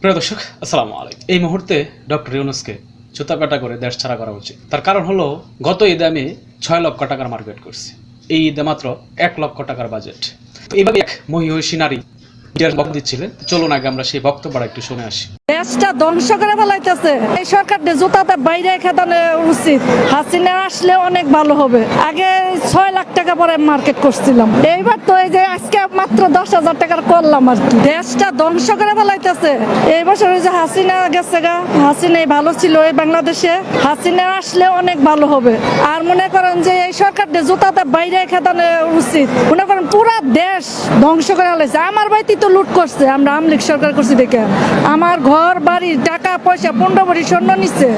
প্রিয় দর্শক, আসসালামু আলাইকুম। এই মুহূর্তে ডক্টর ইউনুসকে জুতাকাটা করে দেশ ছাড়া করা উচিত। তার কারণ হলো, গত ঈদে আমি ছয় লক্ষ টাকার মার্কেট করছি। এই ঈদে মাত্র এক লক্ষ টাকার বাজেট। এইভাবে এক মহিষী নারী দিচ্ছিলেন। চলুন আগে আমরা সেই বক্তব্যটা একটু শুনে আসি। দেশটা ধ্বংস করে ফেলাইতেছে। এই সরকার জুতাতে বাইরে খেতানো উচিত। হাসিনা আসলে অনেক ভালো হবে। আগে ছয় লাখ টাকা পরে মার্কেট করছিলাম। এইবার তো এই যে আজকে মাত্র দশ হাজার টাকার করলাম আর কি। দেশটা ধ্বংস করে ফেলাইতেছে। এই বছর যে হাসিনা গেছে গা, হাসিনাই ভালো ছিল এই বাংলাদেশে। হাসিনা আসলে অনেক ভালো হবে। আর মনে করেন যে এই সরকার জুতাতে বাইরে খেতানো উচিত। মনে করেন পুরা দেশ ধ্বংস করে ফেলাইছে। আমার বাড়িতে তো লুট করছে। আমরা আমলিক সরকার করছি দেখে আমার ঘর বাড়ি, টাকা, পয়সা, পনেরো ভরি স্বর্ণ নিচ্ছে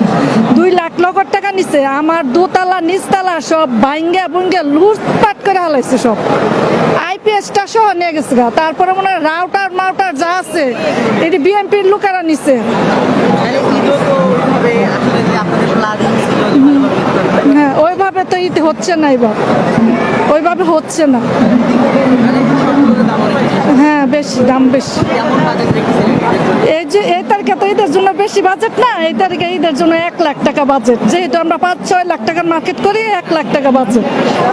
দুই লাখ লক্ষর টাকা নিচ্ছে আমার দোতলা, নিচতলা সব ভাঙ্গা ভুঙ্গে লুটপাট করে হালাইছে সব। আইপিএসটা সহ নিয়ে গেছে গা। তারপরে মনে হয় রাউটার মাউটার যা আছে, এটি বিএনপির লোকেরা নিচ্ছে। হ্যাঁ ওইভাবে তো ইতে হচ্ছে না এবার। ওইভাবে হচ্ছে না। মানে হ্যাঁ বেশি দাম বেশি? এই যে এই তারিখে তো ঈদের জন্য বেশি বাজেট না? এই তারিখে ঈদের জন্য এক লাখ টাকা বাজেট যেহেতু আমরা পাঁচ ছয় লাখ টাকার মার্কেট করি এক লাখ টাকা বাজেট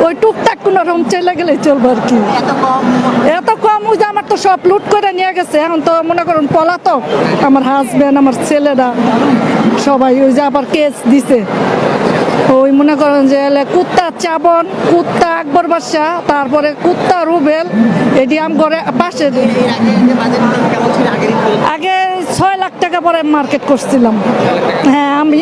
ওই টুকটাক কোনো রকম চলে গেলে চলবে আর কি। এত কম ওই যে আমার তো সব লুট করে নিয়ে গেছে। এখন তো মনে করুন পলাতক। আমার হাজবেন্ড আমার ছেলেরা সবাই ওই যে আবার কেস দিছে। ওই মনে করেন যে কুত্তা চাবন কুত্তা আকবর বাদশা তারপরে কুত্তা রুবেল এটি আম করে পাশে আগে ছয় লাখ টাকা পরে মার্কেট করছিলাম। হ্যাঁ আমি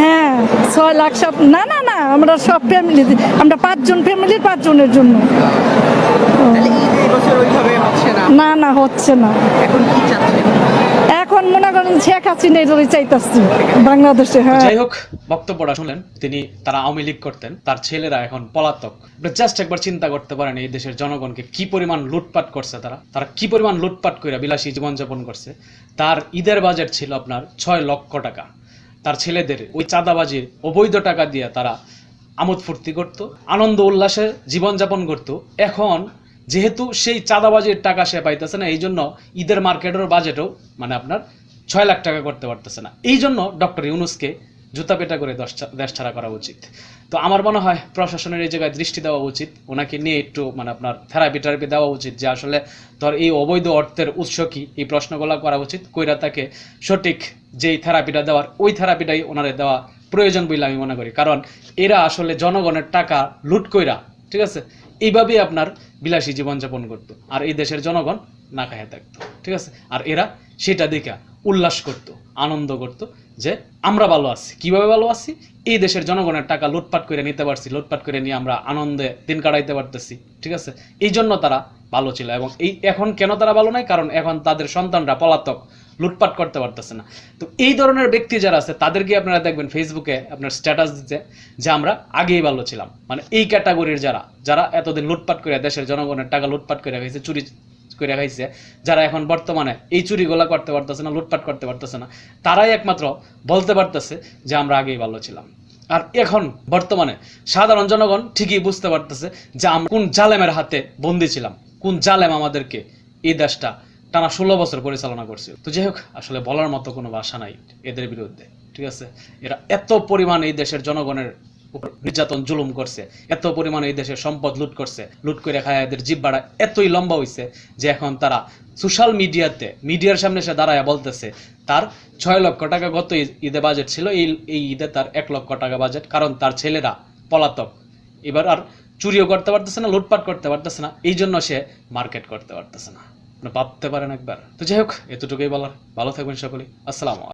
হ্যাঁ ছয় লাখ সব না না না আমরা সব ফ্যামিলি আমরা পাঁচজন ফ্যামিলির পাঁচজনের জন্য। না? না না হচ্ছে না। এখন কি এখন মনে করেন শেখ হাসিনা বাংলাদেশে হ্যাঁ। যাই হোক, বক্তব্যটা শুনলেন। তিনি তারা আওয়ামী লীগ করতেন, তার ছেলেরা এখন পলাতক। জাস্ট একবার চিন্তা করতে পারেন এই দেশের জনগণকে কি পরিমাণ লুটপাট করছে তারা। তারা কি পরিমাণ লুটপাট করে বিলাসী জীবনযাপন করছে। তার ঈদের বাজেট ছিল আপনার ছয় লক্ষ টাকা। তার ছেলেদের ওই চাঁদাবাজির অবৈধ টাকা দিয়ে তারা আমোদ ফুর্তি করতো, আনন্দ উল্লাসে জীবনযাপন করতো। এখন যেহেতু সেই চাঁদাবাজির টাকা সে পাইতেছে না এই জন্য ঈদের মার্কেটের বাজেটও মানে আপনার ছয় লাখ টাকা করতে পারতেছে না। এই জন্য ডক্টর ইউনুসকে জুতা পেটা করে দশ ছাড়া করা উচিত। তো আমার মনে হয় প্রশাসনের এই জায়গায় দৃষ্টি দেওয়া উচিত। ওনাকে নিয়ে একটু মানে আপনার থেরাপি টেরাপি দেওয়া উচিত যে আসলে ধর এই অবৈধ অর্থের উৎস কি? এই প্রশ্নগুলো করা উচিত। কইরা তাকে সঠিক যেই থেরাপিটা দেওয়ার, ওই থেরাপিটাই ওনারে দেওয়া প্রয়োজন বলে আমি মনে করি। কারণ এরা আসলে জনগণের টাকা লুট কইরা, ঠিক আছে? এইভাবেই আপনার বিলাসী জীবনযাপন করতো। আর এই দেশের জনগণ না খাইয়া থাকতো, ঠিক আছে? আর এরা সেটা দেখা উল্লাস করত, আনন্দ করত যে আমরা ভালো আছি। কীভাবে ভালো আছি? এই দেশের জনগণের টাকা লুটপাট করে নিতে পারছি, লুটপাট করে নিয়ে আমরা আনন্দে দিন কাটাইতে পারতেছি, ঠিক আছে? এই জন্য তারা ভালো ছিল এবং এই এখন কেন তারা ভালো নাই? কারণ এখন তাদের সন্তানরা পলাতক। লুটপাট করতে পারতেছে না। তো এই ধরনের ব্যক্তি যারা আছে তাদেরকে আপনারা দেখবেন ফেসবুকে আপনার স্ট্যাটাস দিতে যে আমরা আগেই ভালো ছিলাম। মানে এই ক্যাটাগরির যারা যারা এতদিন লুটপাট করে দেশের জনগণের টাকা লুটপাট করে খাইছে, চুরি করে খাইছে, যারা এখন বর্তমানে এই চুরিগুলা করতে পারতেছে না, লুটপাট করতে পারতেছে না, তারাই একমাত্র বলতে পারতেছে যে আমরা আগেই ভালো ছিলাম। আর এখন বর্তমানে সাধারণ জনগণ ঠিকই বুঝতে পারতেছে যে আমরা কোন জালেমের হাতে বন্দি ছিলাম, কোন জালেম আমাদেরকে এই দেশটা টানা ষোলো বছর পরিচালনা করছে তো যাই হোক, আসলে বলার মতো কোনো ভাষা নাই এদের বিরুদ্ধে, ঠিক আছে? এরা এত পরিমাণ এই দেশের জনগণের উপর নির্যাতন জুলুম করছে, এত পরিমাণে এই দেশের সম্পদ লুট করছে, লুট করে খায় এদের জিব্বাটা এতই লম্বা হইছে যে এখন তারা সোশ্যাল মিডিয়াতে মিডিয়ার সামনে সে দাঁড়ায় বলতেছে, তার ছয় লক্ষ টাকা গত ঈদে বাজেট ছিল, এই এই ঈদে তার এক লক্ষ টাকা বাজেট কারণ তার ছেলেরা পলাতক। এবার আর চুরিও করতে পারতেছে না, লুটপাট করতে পারতেছে না এই জন্য সে মার্কেট করতে পারতেছে না। ভাবতে পারেন একবার। তো যাই হোক এতটুকুই বলার। ভালো থাকবেন সকলে আসসালামু